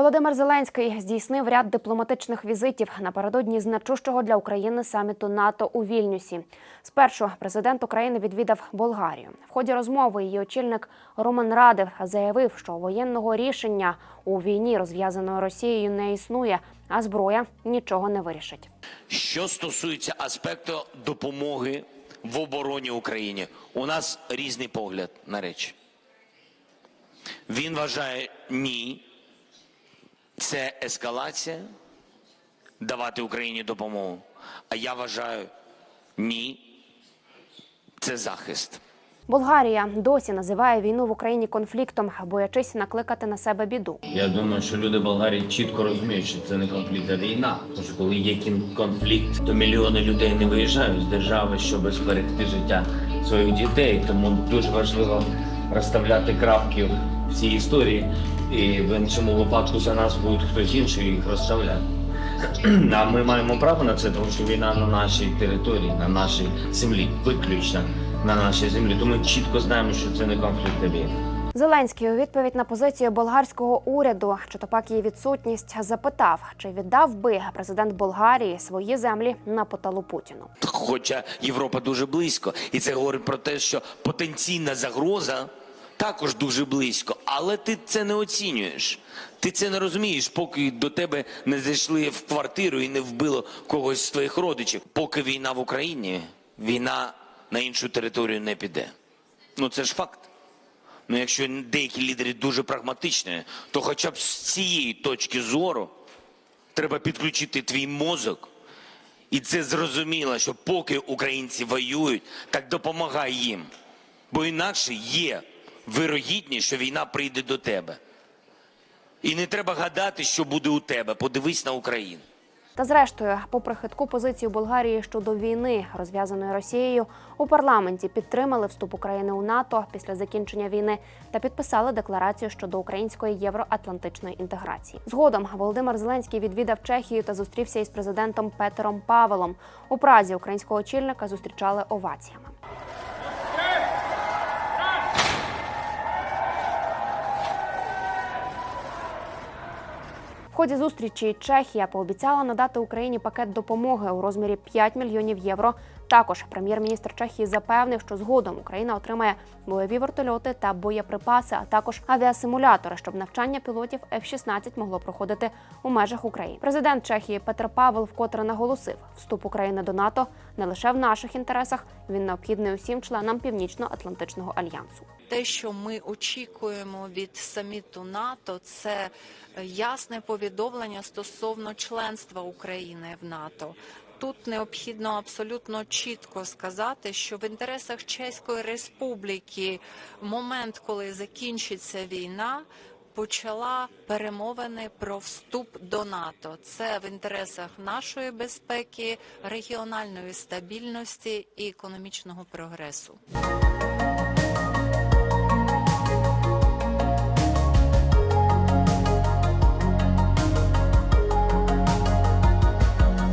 Володимир Зеленський здійснив ряд дипломатичних візитів напередодні значущого для України саміту НАТО у Вільнюсі. Спершу президент України відвідав Болгарію. В ході розмови її очільник Роман Радев заявив, що воєнного рішення у війні, розв'язаної Росією, не існує, а зброя нічого не вирішить. Що стосується аспекту допомоги в обороні Україні, у нас різний погляд на речі. Він вважає ні. Це ескалація давати Україні допомогу. А я вважаю ні. Це захист. Болгарія досі називає війну в Україні конфліктом, боячись накликати на себе біду. Я думаю, що люди Болгарії чітко розуміють, що це не конфлікт, а війна. Тому що коли є кін- конфлікт, то мільйони людей не виїжджають з держави, щоб зберегти життя своїх дітей. Тому дуже важливо розставляти крапки в цій історії, і в іншому випадку за нас буде хтось інший їх розставляти. А ми маємо право на це, тому що війна на нашій території, на нашій землі, виключно на нашій землі. Тому ми чітко знаємо, що це не конфлікт, а. Зеленський у відповідь на позицію болгарського уряду, чи то пак її відсутність, запитав, чи віддав би президент Болгарії свої землі на поталу Путіну. Хоча Європа дуже близько, і це говорить про те, що потенційна загроза також дуже близько, але ти це не оцінюєш. Ти це не розумієш, поки до тебе не зайшли в квартиру і не вбило когось з твоїх родичів. Поки війна в Україні, війна на іншу територію не піде. Ну це ж факт. Ну, якщо деякі лідери дуже прагматичні, то хоча б з цієї точки зору треба підключити твій мозок і це зрозуміло, що поки українці воюють, так допомагай їм. Бо інакше є вирогідність, що війна прийде до тебе. І не треба гадати, що буде у тебе. Подивись на Україну. Та зрештою, попри хитку позицію Болгарії щодо війни, розв'язаної Росією, у парламенті підтримали вступ України у НАТО після закінчення війни та підписали декларацію щодо української євроатлантичної інтеграції. Згодом Володимир Зеленський відвідав Чехію та зустрівся із президентом Петером Павелом. У Празі українського очільника зустрічали оваціями. Ході зустрічі Чехія пообіцяла надати Україні пакет допомоги у розмірі 5 мільйонів євро. Також прем'єр-міністр Чехії запевнив, що згодом Україна отримає бойові вертольоти та боєприпаси, а також авіасимулятори, щоб навчання пілотів F-16 могло проходити у межах України. Президент Чехії Петр Павел вкотре наголосив, вступ України до НАТО не лише в наших інтересах, він необхідний усім членам Північно-Атлантичного альянсу. Те, що ми очікуємо від саміту НАТО, це е, ясне повідомлення стосовно членства України в НАТО. Тут необхідно абсолютно чітко сказати, що в інтересах Чеської Республіки момент, коли закінчиться війна, почала перемовини про вступ до НАТО. Це в інтересах нашої безпеки, регіональної стабільності і економічного прогресу.